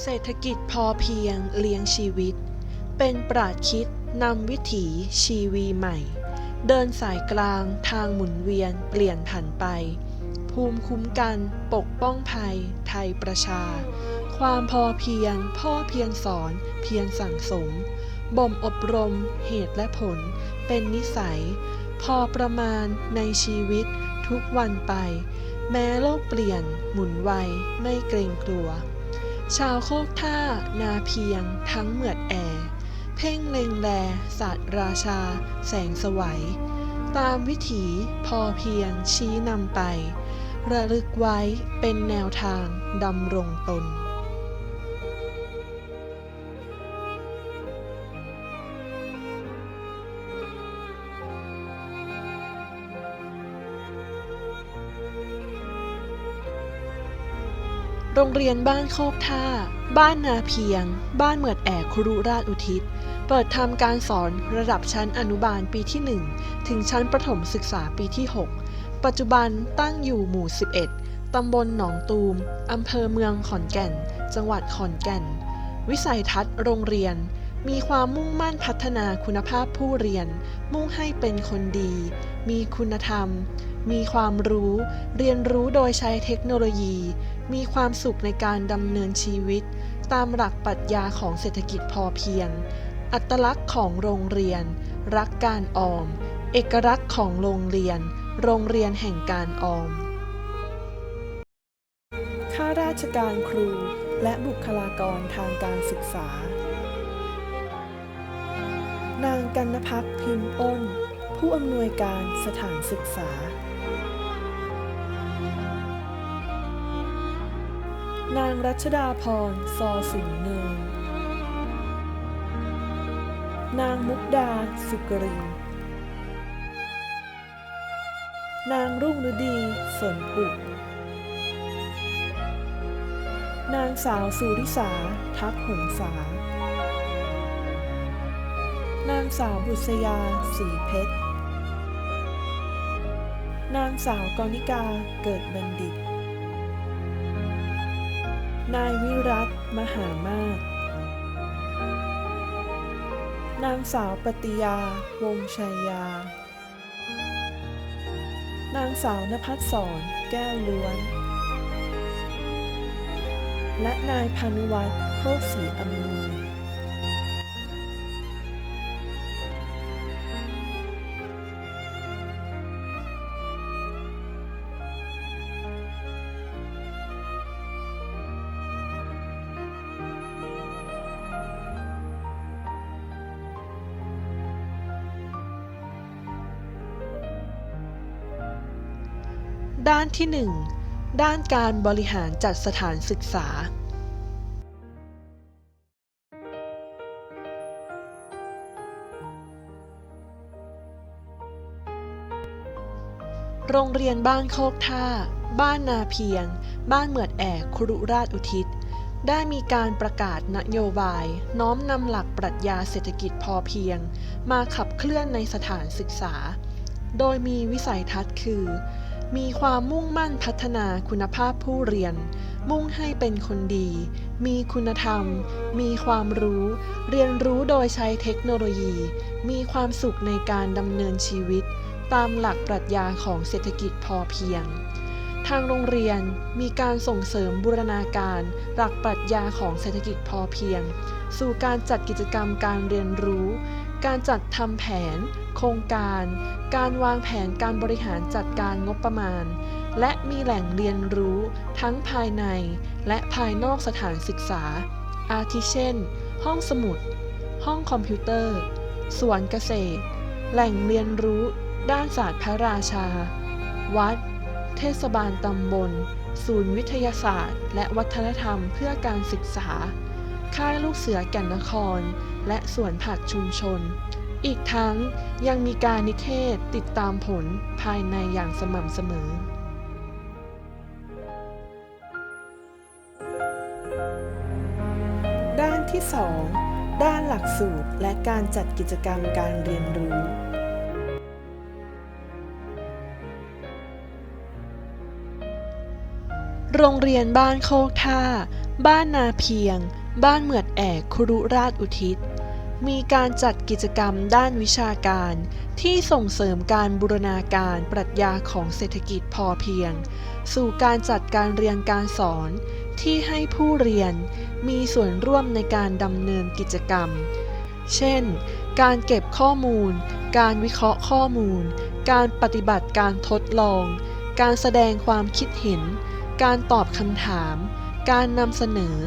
เศรษฐกิจพอเพียงเลี้ยงชีวิต เป็นปราดคิดนำวิถีชีวีใหม่ เดินสายกลางทางหมุนเวียนเปลี่ยนผันไป ภูมิคุ้มกันปกป้องภัย ไทยประชา ความพอเพียงพ่อเพียงสอนเพียงสั่งสม บ่มอบรม เหตุและผล เป็นนิสัย พอประมาณในชีวิตทุกวันไป แม้โลกเปลี่ยนหมุนไวไม่เกรงกลัว ชาวโคกท่า นาเพียง ทั้งเหมือดแอ เพ่งเล็งแลศาสตร์ราชา แสงสวัย ตามวิถีพอเพียงชี้นำไป ระลึกไว้เป็นแนวทางดำรงตน โรงเรียนบ้านโคกท่า บ้านนาเพียง บ้านเหมือดแอกครุราชอุทิศ เปิดทำการสอนระดับชั้นอนุบาลปีที่ 1 ถึงชั้นประถมศึกษาปีที่ 6 ปัจจุบันตั้งอยู่หมู่ 11 ตำบลหนองตูม อำเภอเมืองขอนแก่น จังหวัดขอนแก่น วิสัยทัศน์โรงเรียน มีความมุ่งมั่นพัฒนาคุณภาพผู้เรียน มุ่งให้เป็นคนดี มีคุณธรรม มีความรู้ เรียนรู้โดยใช้เทคโนโลยี มีความสุขในการดำเนินชีวิต ตามหลักปรัชญาของเศรษฐกิจพอเพียง อัตลักษณ์ของโรงเรียน รักการออม เอกลักษณ์ของโรงเรียน โรงเรียนแห่งการออม ข้าราชการครู และบุคลากรทางการศึกษา นางกันพักพิมพ์อ้น ผู้อำนวยการสถานศึกษา นางรัชดาพรซอสิงเนิน นางมุกดาสุกรินนางรุ่งฤดีสนอุกนางสาวสุริสา ทัพหงษานางสาวบุษยาสีเพชร นางสาวกรณิกาเกิดบัณฑิต นายวิรัตมหามาศนางสาวปฏิยา วงชัยยา นางสาวนภัสสรแก้วล้วน และนายพานุวัฒน์โคกศรีอำนวย ด้านที่ 1 ด้านการบริหารจัดสถานศึกษา โรงเรียนบ้านโคกท่า บ้านนาเพียง บ้านเหมือดแอกครุราชอุทิศ ได้มีการประกาศนโยบาย น้อมนำหลักปรัชญาเศรษฐกิจพอเพียง มาขับเคลื่อนในสถานศึกษา โดยมีวิสัยทัศน์คือ มีความมุ่งมั่นพัฒนาคุณภาพผู้เรียน มุ่งให้เป็นคนดี มีคุณธรรม มีความรู้ เรียนรู้โดยใช้เทคโนโลยี มีความสุขในการดำเนินชีวิต ตามหลักปรัชญาของเศรษฐกิจพอเพียง ทางโรงเรียนมีการส่งเสริมบูรณาการ หลักปรัชญาของเศรษฐกิจพอเพียง สู่การจัดกิจกรรมการเรียนรู้ การจัดทำแผน โครงการ การวางแผนการบริหารจัดการงบประมาณ และมีแหล่งเรียนรู้ทั้งภายใน และภายนอกสถานศึกษา อาทิเช่น ห้องสมุด ห้องคอมพิวเตอร์ สวนเกษตร แหล่งเรียนรู้ ด้านศาสตร์พระราชา วัด เทศบาลตำบล ศูนย์วิทยาศาสตร์ และวัฒนธรรมเพื่อการศึกษา ค่ายลูกเสือแก่นนคร และสวนผักชุมชน อีกทั้งยังมีการนิเทศติดตามผลภายในอย่างสม่ำเสมอด้านที่ 2 ด้านหลักสูตรและการจัดกิจกรรมการเรียนรู้ โรงเรียนบ้านโคกท่า บ้านนาเพียง บ้านเหมือดแอกครุราชอุทิศ มีการจัดกิจกรรมด้านวิชาการ ที่ส่งเสริมการบูรณาการปรัชญาของเศรษฐกิจพอเพียง สู่การจัดการเรียนการสอน ที่ให้ผู้เรียนมีส่วนร่วมในการดำเนินกิจกรรม เช่น การเก็บข้อมูล การวิเคราะห์ข้อมูล การปฏิบัติการทดลอง การแสดงความคิดเห็น การตอบคำถาม การนำเสนอ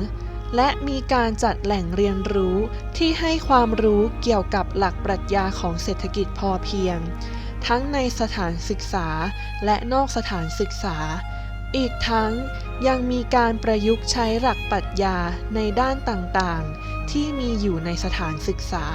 และมีการจัดแหล่งเรียนรู้ที่ให้ความรู้เกี่ยวกับหลักปรัชญาของเศรษฐกิจพอเพียง ทั้งในสถานศึกษาและนอกสถานศึกษา อีกทั้งยังมีการประยุกต์ใช้หลักปรัชญาในด้านต่างๆ ที่มีอยู่ในสถานศึกษา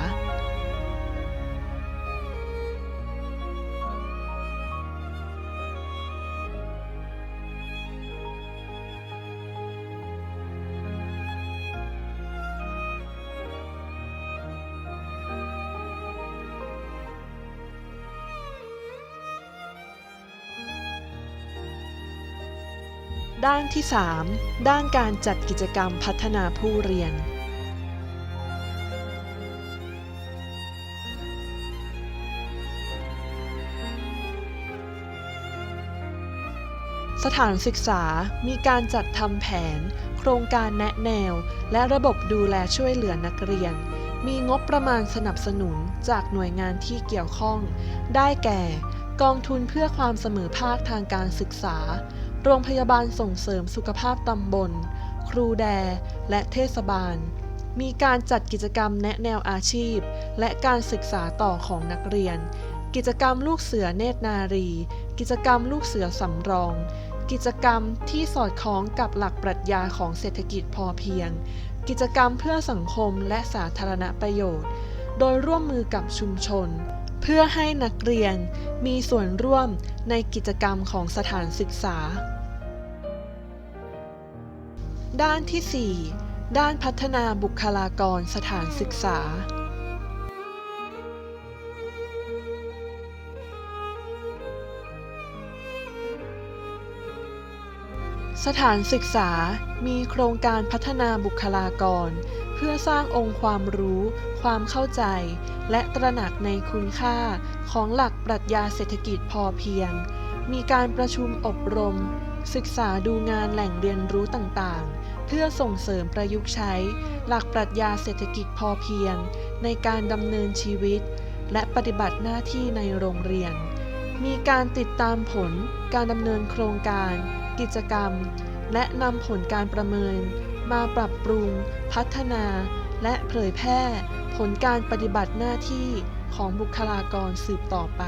ด้านที่ 3 ด้านการจัดกิจกรรมพัฒนาผู้เรียน สถานศึกษามีการจัดทำแผน โครงการแนะแนว และระบบดูแลช่วยเหลือนักเรียน มีงบประมาณสนับสนุนจากหน่วยงานที่เกี่ยวข้อง ได้แก่ กองทุนเพื่อความเสมอภาคทางการศึกษา โรงพยาบาลส่งเสริมสุขภาพตำบล ครูแด และเทศบาล มีการจัดกิจกรรมแนะแนวอาชีพ และการศึกษาต่อของนักเรียน กิจกรรมลูกเสือเนตรนารี กิจกรรมลูกเสือสำรอง กิจกรรมที่สอดคล้องกับหลักปรัชญาของเศรษฐกิจพอเพียง กิจกรรมเพื่อสังคมและสาธารณประโยชน์ โดยร่วมมือกับชุมชนเพื่อให้นักเรียนมีส่วนร่วมในกิจกรรมของสถานศึกษา ด้านที่ 4 ด้านพัฒนาบุคลากรสถานศึกษา สถานศึกษามีโครงการพัฒนาบุคลากร เพื่อสร้างองค์ความรู้ ความเข้าใจ และตระหนักในคุณค่าของหลักปรัชญาเศรษฐกิจพอเพียง มีการประชุมอบรม ศึกษาดูงานแหล่งเรียนรู้ต่างๆ เพื่อส่งเสริมประยุกต์ใช้ หลักปรัชญาเศรษฐกิจพอเพียง ในการดำเนินชีวิต และปฏิบัติหน้าที่ในโรงเรียน มีการติดตามผล การดำเนินโครงการ กิจกรรม และนำผลการประเมิน มาปรับปรุง พัฒนา และเผยแพร่ ผลการปฏิบัติหน้าที่ของบุคลากรสืบต่อไป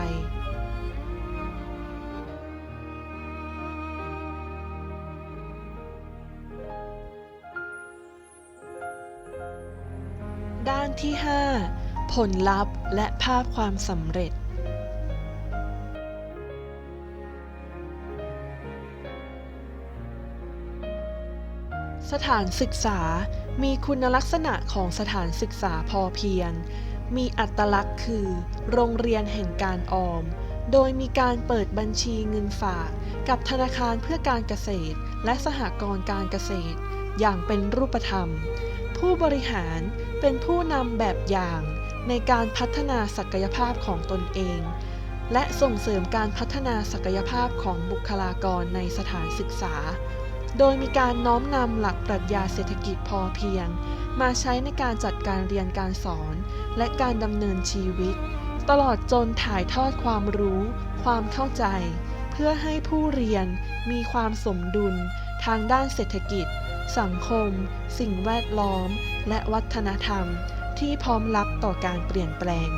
ด้านที่ 5 ผลลัพธ์และภาพความสำเร็จสถานศึกษามีคุณลักษณะของสถานศึกษาพอเพียง มีอัตลักษณ์คือ โรงเรียนแห่งการออม โดยมีการเปิดบัญชีเงินฝากกับธนาคารเพื่อการเกษตร และสหกรณ์การเกษตร อย่างเป็นรูปธรรม ผู้บริหาร เป็นผู้นำแบบอย่างในการพัฒนาศักยภาพของตนเอง และส่งเสริมการพัฒนาศักยภาพของบุคลากรในสถานศึกษา โดยมีการน้อมนำหลักปรัชญาเศรษฐกิจพอเพียง มาใช้ในการจัดการเรียนการสอน และการดำเนินชีวิต ตลอดจนถ่ายทอดความรู้ ความเข้าใจ เพื่อให้ผู้เรียนมีความสมดุลทางด้านเศรษฐกิจ สังคม สิ่งแวดล้อม และวัฒนธรรม ที่พร้อมรับต่อการเปลี่ยนแปลง